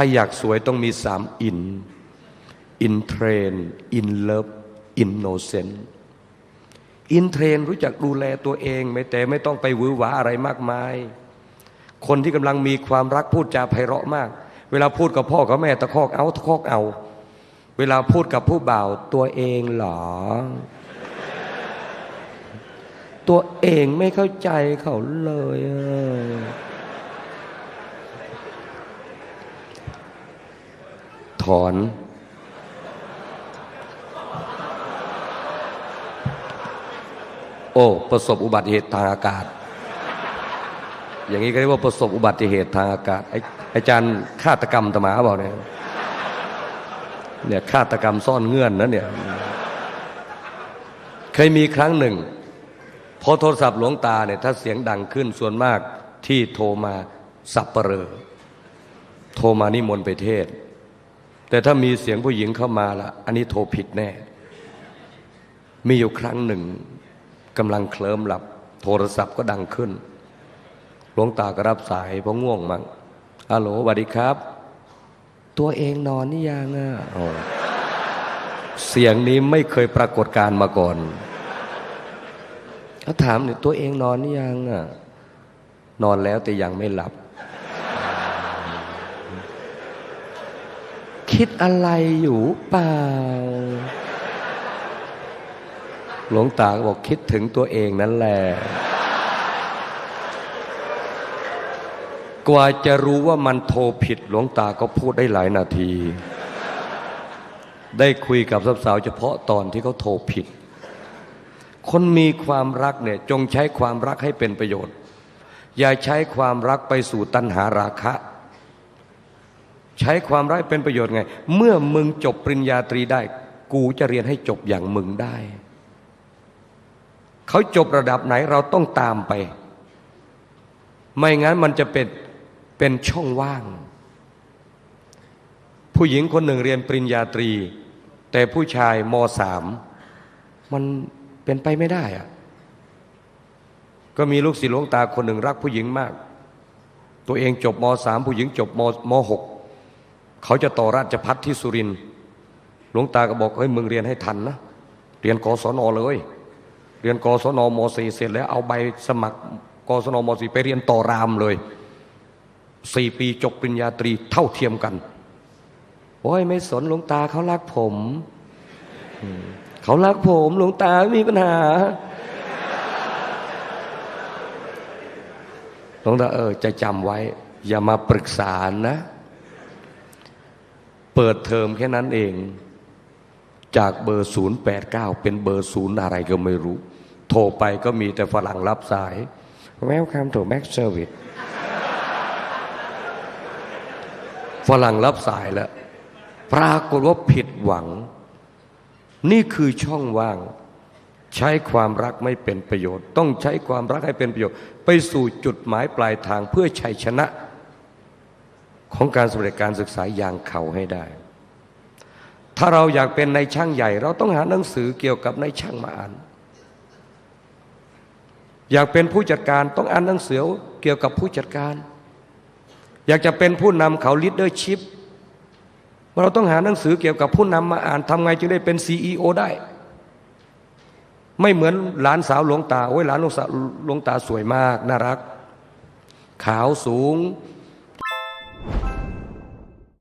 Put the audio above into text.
ถ้าอยากสวยต้องมีสามอิน อินเทรน อินเลิฟ อินโนเซนต์อินเทรนรู้จักดูแลตัวเอง ไม่แต่ไม่ต้องไปหวือหวาอะไรมากมาย คนที่กำลังมีความรักพูดจาไพเราะมาก เวลาพูดกับพ่อกับแม่ตะคอกเอาตะคอกเอา เวลาพูดกับผู้บ่าวตัวเองเหรอ ตัวเองไม่เข้าใจเขาเลย อะถอน โอ้ ประสบอุบัติเหตุทางอากาศ อย่างนี้ก็เรียกว่าประสบอุบัติเหตุทางอากาศไอ้อาจารย์ฆาตกรรมตมาบอกเนี่ยเนี่ยฆาตกรรมซ่อนเงื่อนนะเนี่ย เคยมีครั้งหนึ่งพอโทรศัพท์หลวงตาเนี่ยถ้าเสียงดังขึ้นส่วนมากที่โทรมาสับเปลอโทรมานิมนต์ไปเทศ แต่ถ้ามีเสียงผู้หญิงเข้ามาละอันนี้โทรผิดแน่ มีอยู่ครั้งหนึ่งกำลังเคลิ้มหลับ โทรศัพท์ก็ดังขึ้นหลวงตาก็รับสายเพราะง่วงมั้งฮัลโหลสวัสดีครับ ตัวเองนอนนี่ยังอะโอ้เสียงนี้ไม่เคยปรากฏการณ์มาก่อนเขาถามเนี่ยตัวเองนอนนี่ยังอะนอนแล้วแต่ยังไม่หลับ คิดอะไรอยู่เปล่า หลวงตาบอกคิดถึงตัวเองนั่นแหละ กว่าจะรู้ว่ามันโทรผิดหลวงตาก็พูดได้หลายนาที ได้คุยกับสาวๆเฉพาะตอนที่เขาโทรผิด คนมีความรักเนี่ยจงใช้ความรักให้เป็นประโยชน์ อย่าใช้ความรักไปสู่ตัณหาราคะ ช้ความรักเป็นประโยชน์ไง เมื่อมึงจบปริญญาตรีได้ กูจะเรียนให้จบอย่างมึงได้ เขาจบระดับไหนเราต้องตามไป ไม่งั้นมันจะเป็นเป็นช่องว่าง ผู้หญิงคนหนึ่งเรียนปริญญาตรี แต่ผู้ชายมสามมันเป็นไปไม่ได้อะก็มีลูกศิษย์หลวงตาคนหนึ่งรักผู้หญิงมาก ตัวเองจบมสามผู้หญิงจบมมหก เขาจะต่อราชพัฒที่สุรินหลวงตาก็บอกเฮ้ยมึงเรียนให้ทันนะเรียนกศนเลย เรียนกศนมสี่เสร็จแล้วเอาใบสมัครกศนมสี่ไปเรียนต่อรามเลยสี่ปีจบปริญญาตรีเท่าเทียมกันโอ้ยไม่สนหลวงตาเขารักผมอืมเขารักผมหลวงตาไม่มีปัญหาหลวงตาเออจะจำไว้ อย่ามาปรึกษานะ เปิดเทอมแค่นั้นเอง จากเบอร์ 089 เป็นเบอร์ศูนย์อะไรก็ไม่รู้ โทรไปก็มีแต่ฝรั่งรับสาย Welcome to Max Service ฝรั่งรับสายแล้ว ปรากฏว่าผิดหวัง นี่คือช่องว่าง ใช้ความรักไม่เป็นประโยชน์ ต้องใช้ความรักให้เป็นประโยชน์ ไปสู่จุดหมายปลายทางเพื่อชัยชนะ ของการสำเร็จการศึกษาอย่างเขาให้ได้ ถ้าเราอยากเป็นในช่างใหญ่ เราต้องหาหนังสือเกี่ยวกับในช่างมาอ่าน อยากเป็นผู้จัดการต้องอ่านหนังสือเกี่ยวกับผู้จัดการ อยากจะเป็นผู้นำเขา leadership เราต้องหาหนังสือเกี่ยวกับผู้นำมาอ่านทำไงจึงได้เป็น CEO ได้ ไม่เหมือนหลานสาวหลวงตาโอ้ยหลานหลวงตาสวยมาก น่ารัก ขาวสูง you